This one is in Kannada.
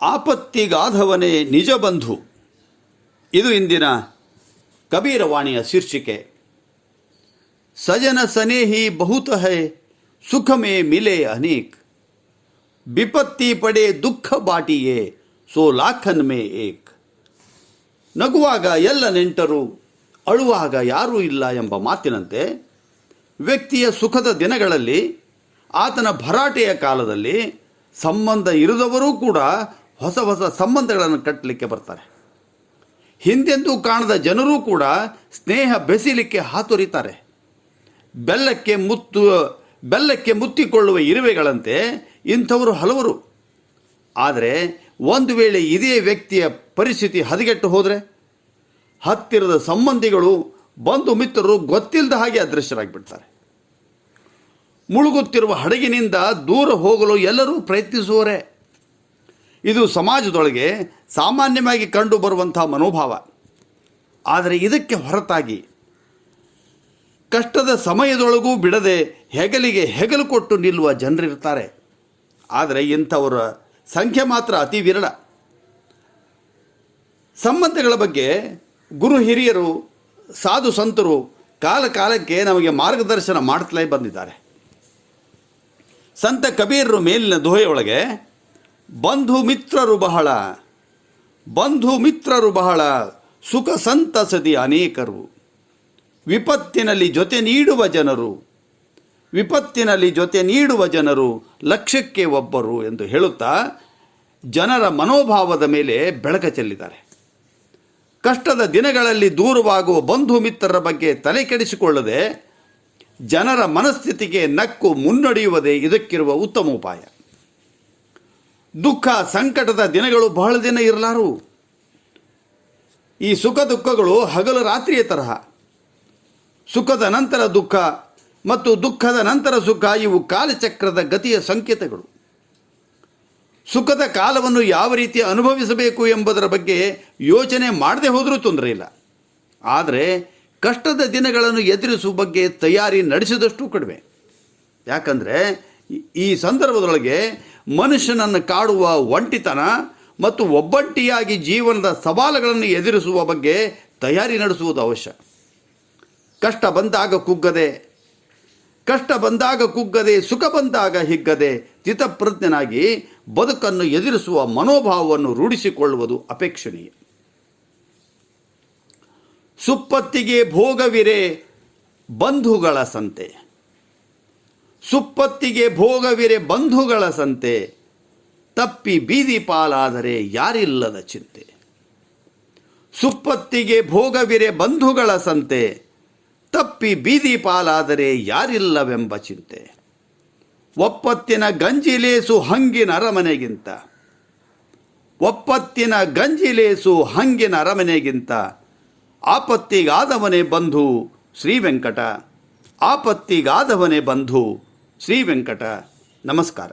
ಆಪತ್ತಿಗಾಧವನೇ ನಿಜ ಬಂಧು. ಇದು ಇಂದಿನ ಕಬೀರವಾಣಿಯ ಶೀರ್ಷಿಕೆ. ಸಜನ ಸನೇಹಿ ಬಹುತ ಹೈ ಸುಖ ಮೇ ಮಿಲೆ ಅನೇಕ್. ವಿಪತ್ತಿ ಪಡೆ ದುಃಖ ಬಾಟಿಯೇ, ಸೋ ಲಾಖನ್ ಮೇ ಏಕ್. ನಗುವಾಗ ಎಲ್ಲ ನೆಂಟರು, ಅಳುವಾಗ ಯಾರೂ ಇಲ್ಲ ಎಂಬ ಮಾತಿನಂತೆ, ವ್ಯಕ್ತಿಯ ಸುಖದ ದಿನಗಳಲ್ಲಿ, ಆತನ ಭರಾಟೆಯ ಕಾಲದಲ್ಲಿ, ಸಂಬಂಧ ಇರದವರೂ ಕೂಡ ಹೊಸ ಹೊಸ ಸಂಬಂಧಗಳನ್ನು ಕಟ್ಟಲಿಕ್ಕೆ ಬರ್ತಾರೆ. ಹಿಂದೆಂದೂ ಕಾಣದ ಜನರೂ ಕೂಡ ಸ್ನೇಹ ಬೆಸಿಲಿಕ್ಕೆ ಹಾತೊರಿತಾರೆ. ಬೆಲ್ಲಕ್ಕೆ ಮುತ್ತು, ಬೆಲ್ಲಕ್ಕೆ ಮುತ್ತಿಕೊಳ್ಳುವ ಇರುವೆಗಳಂತೆ ಇಂಥವರು ಹಲವರು. ಆದರೆ ಒಂದು ವೇಳೆ ಇದೇ ವ್ಯಕ್ತಿಯ ಪರಿಸ್ಥಿತಿ ಹದಗೆಟ್ಟು ಹೋದರೆ ಹತ್ತಿರದ ಸಂಬಂಧಿಗಳು, ಬಂಧು ಮಿತ್ರರು ಗೊತ್ತಿಲ್ಲದ ಹಾಗೆ ಅದೃಶ್ಯರಾಗಿಬಿಡ್ತಾರೆ. ಮುಳುಗುತ್ತಿರುವ ಹಡಗಿನಿಂದ ದೂರ ಹೋಗಲು ಎಲ್ಲರೂ ಪ್ರಯತ್ನಿಸುವರೇ ಇದು ಸಮಾಜದೊಳಗೆ ಸಾಮಾನ್ಯವಾಗಿ ಕಂಡುಬರುವಂಥ ಮನೋಭಾವ. ಆದರೆ ಇದಕ್ಕೆ ಹೊರತಾಗಿ ಕಷ್ಟದ ಸಮಯದೊಳಗೂ ಬಿಡದೆ ಹೆಗಲಿಗೆ ಹೆಗಲು ಕೊಟ್ಟು ನಿಲ್ಲುವ ಜನರಿರ್ತಾರೆ. ಆದರೆ ಇಂಥವರ ಸಂಖ್ಯೆ ಮಾತ್ರ ಅತಿ ವಿರಳ. ಸಂಬಂಧಗಳ ಬಗ್ಗೆ ಗುರು ಹಿರಿಯರು, ಸಾಧು ಸಂತರು ಕಾಲ ಕಾಲಕ್ಕೆ ನಮಗೆ ಮಾರ್ಗದರ್ಶನ ಮಾಡುತ್ತಲೇ ಬಂದಿದ್ದಾರೆ. ಸಂತ ಕಬೀರರು ಮೇಲಿನ ದೋಹೆಯೊಳಗೆ ಬಂಧು ಮಿತ್ರರು ಬಹಳ, ಬಂಧು ಮಿತ್ರರು ಬಹಳ, ಸುಖ ಸಂತಸದಿ ಅನೇಕರು. ವಿಪತ್ತಿನಲ್ಲಿ ಜೊತೆ ನೀಡುವ ಜನರು, ವಿಪತ್ತಿನಲ್ಲಿ ಜೊತೆ ನೀಡುವ ಜನರು ಲಕ್ಷಕ್ಕೆ ಒಬ್ಬರು ಎಂದು ಹೇಳುತ್ತಾ ಜನರ ಮನೋಭಾವದ ಮೇಲೆ ಬೆಳಕ ಚೆಲ್ಲಿದ್ದಾರೆ. ಕಷ್ಟದ ದಿನಗಳಲ್ಲಿ ದೂರವಾಗುವ ಬಂಧು ಮಿತ್ರರ ಬಗ್ಗೆ ತಲೆ ಕೆಡಿಸಿಕೊಳ್ಳದೆ ಜನರ ಮನಸ್ಥಿತಿಗೆ ನಕ್ಕು ಮುನ್ನಡೆಯುವುದೇ ಇದಕ್ಕಿರುವ ಉತ್ತಮ ಉಪಾಯ. ದುಃಖ ಸಂಕಟದ ದಿನಗಳು ಬಹಳ ದಿನ ಇರಲಾರು. ಈ ಸುಖ ದುಃಖಗಳು ಹಗಲು ರಾತ್ರಿಯ ತರಹ. ಸುಖದ ನಂತರ ದುಃಖ ಮತ್ತು ದುಃಖದ ನಂತರ ಸುಖ ಇವು ಕಾಲಚಕ್ರದ ಗತಿಯ ಸಂಕೇತಗಳು. ಸುಖದ ಕಾಲವನ್ನು ಯಾವ ರೀತಿ ಅನುಭವಿಸಬೇಕು ಎಂಬುದರ ಬಗ್ಗೆ ಯೋಚನೆ ಮಾಡದೆ ಹೋದರೂ ತೊಂದರೆ ಇಲ್ಲ. ಆದರೆ ಕಷ್ಟದ ದಿನಗಳನ್ನು ಎದುರಿಸುವ ಬಗ್ಗೆ ತಯಾರಿ ನಡೆಸಿದಷ್ಟು ಕಡಿಮೆ. ಯಾಕಂದರೆ ಈ- ಸಂದರ್ಭದೊಳಗೆ ಮನುಷ್ಯನನ್ನು ಕಾಡುವ ಒಂಟಿತನ ಮತ್ತು ಒಬ್ಬಂಟಿಯಾಗಿ ಜೀವನದ ಸವಾಲುಗಳನ್ನು ಎದುರಿಸುವ ಬಗ್ಗೆ ತಯಾರಿ ನಡೆಸುವುದು ಅವಶ್ಯ. ಕಷ್ಟ ಬಂದಾಗ ಕುಗ್ಗದೆ, ಕಷ್ಟ ಬಂದಾಗ ಕುಗ್ಗದೆ, ಸುಖ ಬಂದಾಗ ಹಿಗ್ಗದೆ ಚಿತ್ತಪ್ರಜ್ಞನಾಗಿ ಬದುಕನ್ನು ಎದುರಿಸುವ ಮನೋಭಾವವನ್ನು ರೂಢಿಸಿಕೊಳ್ಳುವುದು ಅಪೇಕ್ಷಣೀಯ. ಸುಪ್ಪತ್ತಿಗೆ ಭೋಗವಿರೆ ಬಂಧುಗಳ ಸಂತೆ. ಸುಪ್ಪತ್ತಿಗೆ ಭೋಗವಿರೆ ಬಂಧುಗಳ ಸಂತೆ, ತಪ್ಪಿ ಬೀದಿ ಪಾಲಾದರೆ ಯಾರಿಲ್ಲದ ಚಿಂತೆ. ಸುಪ್ಪತ್ತಿಗೆ ಭೋಗವಿರೆ ಬಂಧುಗಳ ಸಂತೆ, ತಪ್ಪಿ ಬೀದಿ ಪಾಲಾದರೆ ಯಾರಿಲ್ಲವೆಂಬ ಚಿಂತೆ. ಒಪ್ಪತ್ತಿನ ಗಂಜಿಲೇಸು ಹಂಗಿನ ಅರಮನೆಗಿಂತ, ಒಪ್ಪತ್ತಿನ ಗಂಜಿಲೇಸು ಹಂಗಿನ ಅರಮನೆಗಿಂತ, ಆಪತ್ತಿಗಾದವನೇ ಬಂಧು ಶ್ರೀ ವೆಂಕಟ ಆಪತ್ತಿಗಾದವನೇ ಬಂಧು ಶ್ರೀ ವೆಂಕಟ ನಮಸ್ಕಾರ